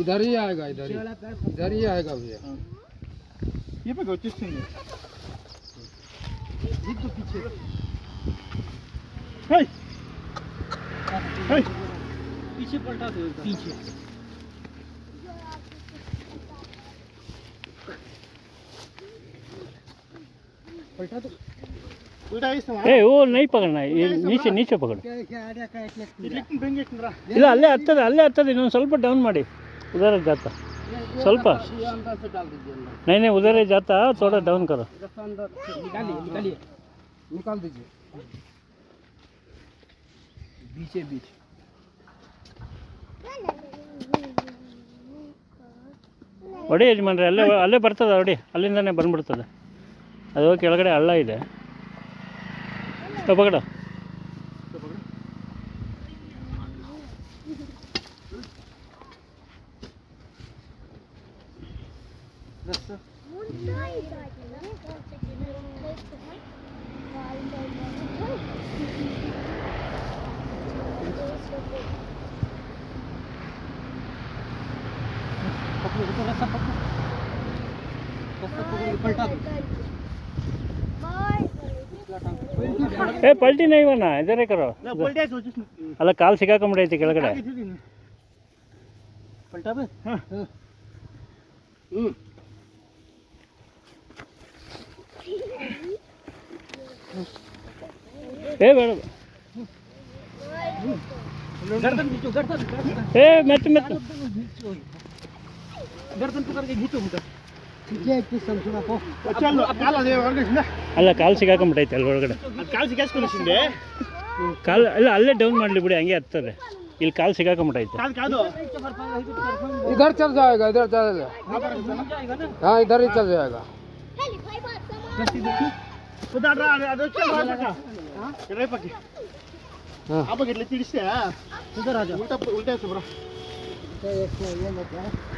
इधर ही आएगा इधर ही। इधर ही आएगा भैया। ये पे गोचिस सिंह ये तो पीछे। हे हाँ, हाँ। हे। पीछे पलटा दो पीछे। पलटा दो उल्टा इस ಏ ಓ ನೈ ಪಕಡಣ ನೀಚೆ ನೀಚೆ ಪಕಡು लेकिन बेंगे रा ಇಲ್ಲ ಅಲ್ಲೇ ಹತ್ತದೆ ಅಲ್ಲೇ ಹತ್ತದೆ ಇನ್ನೊಂದು ಸ್ವಲ್ಪ ಡೌನ್ ಮಾಡಿ ಉದರ ಜಾತ ಸ್ವಲ್ಪ ये अंदर से डाल दीजिए अंदर नहीं नहीं उधर ही जाता थोड़ा डाउन करो रस्सा अंदर से निकालिए निकालिए निकाल दीजिए बीचे बीच ಹೊಡಿ ಯಜಮಾನ್ರೆ ಅಲ್ಲೇ ಅಲ್ಲೇ ಬರ್ತದೆ ಹೊಡಿ ಅಲ್ಲಿಂದನೇ ಬಂದ್ಬಿಡ್ತದೆ ಅದು ಕೆಳಗಡೆ ಹಳ್ಳ ಇದೆ ಪಕಡ रस्सा पकड़ो ऊपर रस्सा पकड़ो रस्सा पकड़ो पलटा दो ಏ ಪಲ್ಟಿ ನೈವಣ್ಣ ಇದರೇ ಕರೋ ना पलटा है सोच ಅಲ್ಲ ಕಾಲು ಸಿಕ್ಕಾಕೊಂಬಿಡೈತಿ ಕೆಳಗಡೆ पलटा बे हां हम्म ಏ ಬೇಡ गर्दन खींचो गर्दन गर्दन ಏ ಮೆತ್ತ ಮೆತ್ತ गर्दन पकड़ के खींचो मुझे ಅಲ್ಲ ಕಾಲು ಸಿಗಾಕೊಂಡ್ಬಿಟ್ಟೈತೆ ಅಲ್ಲಿ ಒಳಗಡೆ. ಕಾಲು ಸಿಗಾಸ್ಕೊಂಡಿಸಿಂದೆ ಕಾಲು ಅಲ್ಲ ಅಲ್ಲೇ ಡೌನ್ ಮಾಡಲಿ ಬಿಡಿ ಹಂಗೆ ಹತ್ತದೆ. ಇಲ್ಲಿ ಕಾಲು ಸಿಗಾಕೊಂಡ್ಬಿಟ್ಟೈತೆ ಇದರ ಚಾರ್ಜ್ ಆಗ ಇದರ ಚಾರ್ಜ್ ಉಲ್ಟಾ ಉಲ್ಟಾ ಚಾರ್ಜ್ ಆಗ ಹಾಂ. ಉಲ್ಟಾ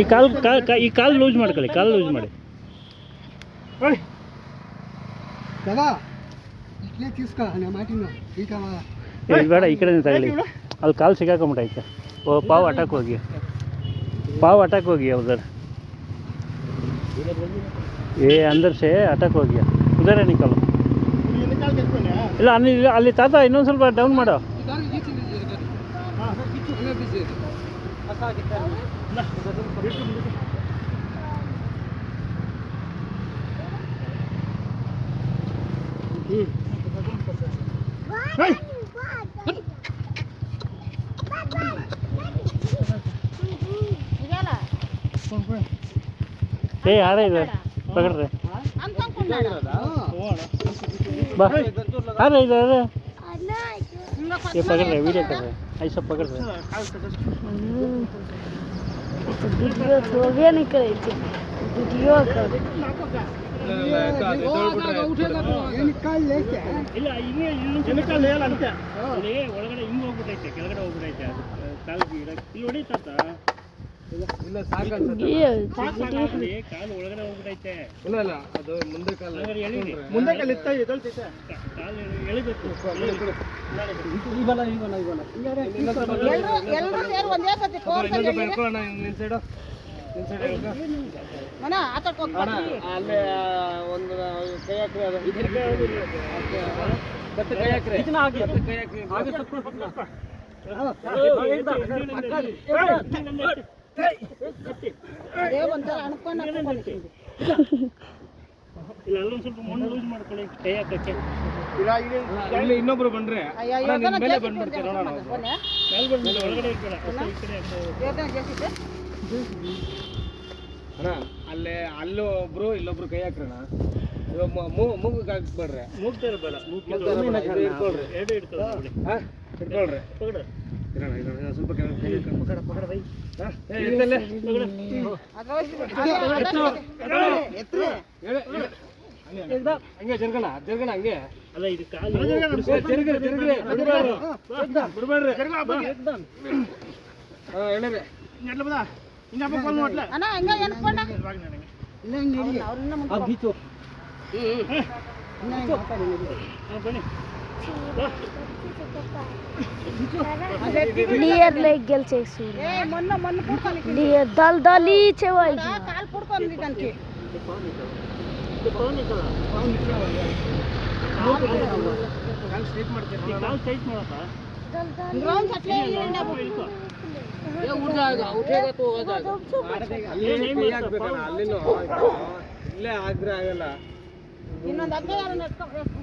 ಈ ಕಾಲು ಈ ಕಾಲು ಲೂಸ್ ಮಾಡ್ಕೊಳ್ಳಿ ಕಾಲು ಲೂಸ್ ಮಾಡಿ. ಬೇಡ ಈ ಕಡೆ ತಗೊಳ್ಳಿ. ಅಲ್ಲಿ ಕಾಲು ಸಿಗಾಕೊಂಬಿಟ್ಟೈತೆ ಓ ಪಾವು ಅಟ್ಯಾಕ್ ಹೋಗಿ. ಪಾವು ಅಟ್ಯಾಕ್ ಹೋಗಿ ಉದರ್. ಏ ಅಂದ್ರೆ ಸೇ ಅಟಾಕ್ ಹೋಗಿ. ಉದರ ಕಾಲು ಇಲ್ಲ ಅಲ್ಲಿ ಅಲ್ಲಿ ತಾತ ಇನ್ನೊಂದು ಸ್ವಲ್ಪ ಡೌನ್ ಮಾಡೋ. వచ్చింది తీసేది ಏ ಆಡ ಇದು ತಗೊಳ್ರಿ ಬಾ ಆಡ ಇದು ये पकड़ रहे वीडियो कर रहे हैं ऐसा पकड़ रहे वीडियो तो होगे नहीं करे थे वीडियो कर उठेगा तो ये निकाल लेके ಇಲ್ಲ ಹಿಂಗೆ ಇಲ್ಲಿ ನಿಕಾಲ್ ಹೇಳ ಅಂತೆ ಅಲ್ಲಿ ಒಳಗಡೆ ಹಿಂಗೆ ಹೋಗ್ಬಿಟ್ಟೈತೆ ಕೆಳಗಡೆ ಹೋಗ್ಬಿಟ್ಟೈತೆ ಅದು ಕಾಲು ಇಲ್ಲಿ ಹೊಡಿತಾತ ಇಲ್ಲ ಕಾಲು ಒಳಗಡೆ ಹೋಗ್ಬಿಟ್ಟೈತೆ ಇಲ್ಲ ಇಲ್ಲ ಅದು ಮುಂದೆ ಕಾಲ ಮುಂದೆ ಕಾಲ್ ಎದಳ್ತೈತೆ ಕಾಲು ಎಳಿಬೇಕು ಎಲ್ಲರೂ ಸೇರಿ ಒಂದೇ ಸತಿ ಬೆಳ್ಕೊಳ್ಳೋಣ ಸೈಡು ಆತಕ್ಕೆ ಹೋಗ್ತಾರೆ ಅಲ್ಲೇ ಒಂದು ಕೈ ಹಾಕ್ರಿ ಅದು ಕೈ ಹಾಕ್ರಿ ಇದನ್ನ ಹಾಕಿ. ಮತ್ತೆ ಕೈ ಹಾಕ್ರಿ ಹಾಗೆ ಸ್ವಲ್ಪ ಅದೇ ಒಂಥರ ಅನ್ಕೊಂಡು ಹಾಕ್ಕೊಂಡು ಇಲ್ಲ ಅಲ್ಲೊಂದು ಸ್ವಲ್ಪ ಮಣ್ಣು ಲೂಸ್ ಮಾಡ್ಕೊಳ್ಳಿ ಕೈ ಹಾಕಕ್ಕೆ ಇಲ್ಲಿ ಇನ್ನೊಬ್ರು ಬಂದ್ರೆ ಮೇಲೆ ಬಂದ್ಬಿಡ್ತೀರ ಅಣ್ಣ ಅಲ್ಲೇ ಅಲ್ಲೊಬ್ರು ಇಲ್ಲೊಬ್ರು ಕೈ ಹಾಕ್ರಣ ಮೂಗಕ್ಕೆ ಹಾಕ್ಬೇಡ್ರಿ ಇಟ್ಕೊಳ್ರಿ ಇಟ್ಕೊಳ್ಳಿ ಬಿಡಿ. ಹಾ ಇಟ್ಕೊಳ್ರಿ ಇರೋಣ ಸ್ವಲ್ಪ. ಪಕಡ ಪಕಡ ಬೈ. ಹಂಗೆ, ಹಂಗೆ ಜರ್ಗಣ ಜರ್ಗಣ ಹಂಗೆ. ಅಲ್ಲ ಇದು ಕಾಲು ತಿರ್ಗ್ರಿ ತಿರ್ಗ್ರಿ ಬಿಡ್ಬೇಡ್ರಿ ಹೇಳಿರಿ ಎಲ್ಲ ಬದ ಅಣ್ಣ ಹಿಂಗ ಎನ್ಕೊಂಡ ಇಲ್ಲ ಹಿಂಗ್ ನಡಿ. ಹ್ಮ್ ಆ ಗೀಚು. డియర్ లైక్ గెలిచేసి ఏ మొన్న మొన్న పుడుకోనికి డియర్ దల్ దలి చెవాయి కాలు పుడుకుంది దానికి ಗ್ರೌಂಡ್ ಅಟ್ಲೇ ಇಲ್ಲಿಂದ ಬು- ये उठ जाएगा उठेगा तो हो जाएगा ಇನ್ನೊಂದು ಹಗ್ಗ ಯಾರು ನೆಟ್ಕೊ- ಏ, ಕಬ್ಬಿಣದಲ್ಲಿ ಅದು ಹಾಲು ಎತ್ಕೊಳ್ಸ್ನಾ? ಇಲ್ಲ ಬಾ, ಈ ಕಾಲು ಹಾಲು ಪಕ್ಕದ ಉಂಡವ?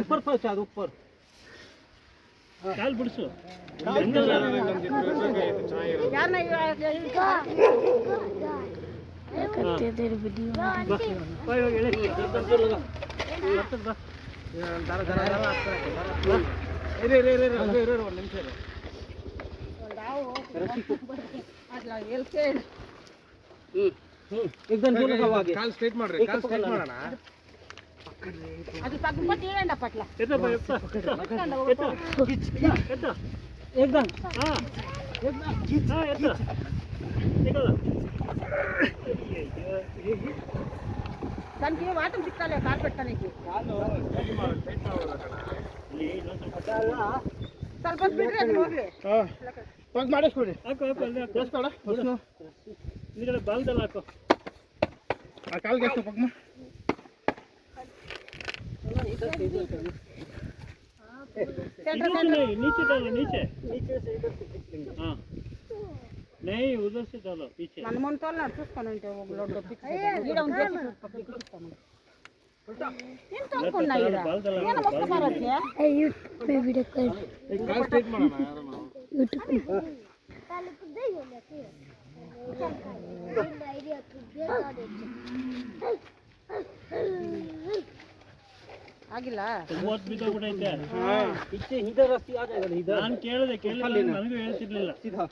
ऊपर फंस जा, ऊपर ಕಾಲು ಬಿಡಿಸು ಯಾರ್ನ ಇವ- करते देर वीडियो ಅಟ್ಲ ಎಲ್ ಕೇಳು. एकदम जोर लगाओ आगे ಕಾಲ್ ಸ್ಟ್ರೈಟ್ ಮಾಡ್ರಿ ಕಾಲ್ ಸ್ಟ್ರೈಟ್ ಮಾಡೋಣ ಅದು ಪಕ್ಕ ಬಟ್ ಇಡಂಡ ಪಟ್ಲ ಎತ್ತಪ್ಪ, ಎತ್ತ, ಎತ್ತ, ಎತ್ತ, ಎತ್ತ. एकदम ಹಾ. దానికి ఏ వాటం చిక్కాలే కాలు పెట్టడానికి ಸ್ವಲ್ಪ ಬಿಡ್ರಿ ಅದು ಹೋಗ್ರಿ ಪಂಕ್ ಮಾಡಿಸ್ಬಿಡಿ ಹಾಕು ಹಾಕು ಅಲ್ಲಿ ಕಳಿಸ್ಬೇಡ ಹಿಂದ್ಗಡೆ ಬಾಲ್ದಲ್ಲಿ ಹಾಕು ಆ ಕಾಲ್ಗೆ ಎಷ್ಟು ಪಂಕ್ ನೀಚೆ ನೀಚೆ ನೀಚೆ ಹಾಂ नहीं उधर से डालो पीछे ಯೂಟ್ಯೂಬ್ ವಿಡಿಯೋ ಮಾಡೋಣ ಯೂಟ್ಯೂಬ್ ಆಗಿಲ್ಲ ಮೂವತ್ತು ಬಿದ್ದೋಗ್ಬಿಟ್ಟೈತೆ ಇಚ್ಛೆ ಹಿಂದೆ ರಸ್ತೆ ಆಗ ನಾನು ಕೇಳಿದೆ ಕೇಳಿಲ್ಲ ನನಗೂ ಹೇಳ್ತಿರ್ಲಿಲ್ಲ ಸೀದಾ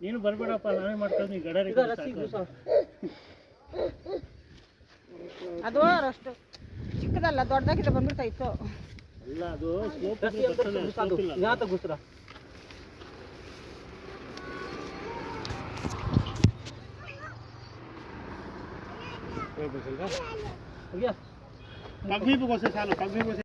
ನೀನು ಬರಬೇಡಪ್ಪ ನಾವೇ ಮಾಡ್ಕೊಂಡು ನೀನು ಗಡರಿ ಅದು ರಸ್ಟ್ ಚಿಕ್ಕದಲ್ಲ ದೊಡ್ಡದಾಗಿದೆ ಬಂದ್ಬಿಡ್ತಾ ಇತ್ತು ಅಲ್ಲ ಅದು ಸ್ಲೋಪ್ ಗುಸ್ರ ಹೋಗ್ಬೇಕಲ್ವಾ ಹೋಗ್ಯಾ? ಪಗ್ಮಿ ಬೋಸೆ ಸಾಲು ಪಗ್ಮಿ